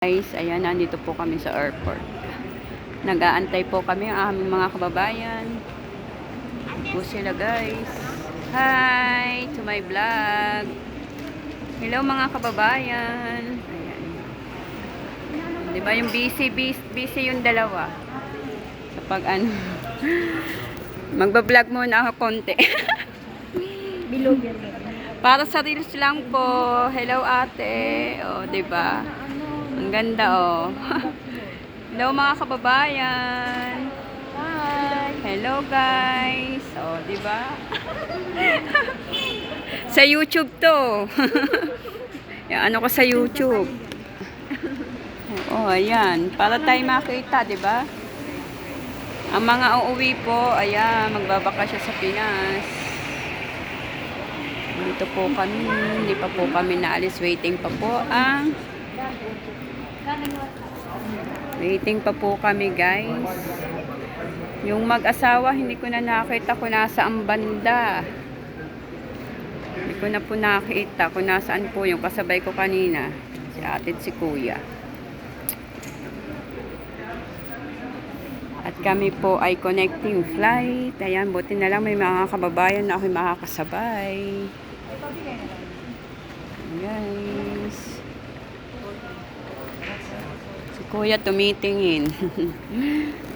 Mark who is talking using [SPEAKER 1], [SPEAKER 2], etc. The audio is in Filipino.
[SPEAKER 1] Guys, ayan, nandito po kami sa airport. Nag-aantay po kami ang aming mga kababayan. Po sila guys. Hi to my vlog. Hello mga kababayan. Ayan. Di ba yung busy, busy, busy yung dalawa. Kapag ano, magbablog muna ako konti.
[SPEAKER 2] Bilog yan.
[SPEAKER 1] Para sa reels lang po. Hello ate. O, di ba? Ang ganda oh. Hello mga kababayan.
[SPEAKER 2] Hi!
[SPEAKER 1] Hello guys. O, di ba? sa YouTube to. Yung ano ko sa YouTube. Oh, ayan. Para tayo makita, di ba? Ang mga uuwi po, ayan, magbabakasyon sa Pinas. Dito po kami, hindi pa po kami naalis. Waiting pa po ang Waiting pa po kami guys. Yung mag-asawa, hindi ko na nakita kung nasaan banda. Hindi ko na po nakita kung nasaan po yung kasabay ko kanina. Si ate at si kuya. At kami po ay connecting flight. Ayan, buti na lang may mga kababayan na ako'y makakasabay. Guys. Si kuya tumitingin.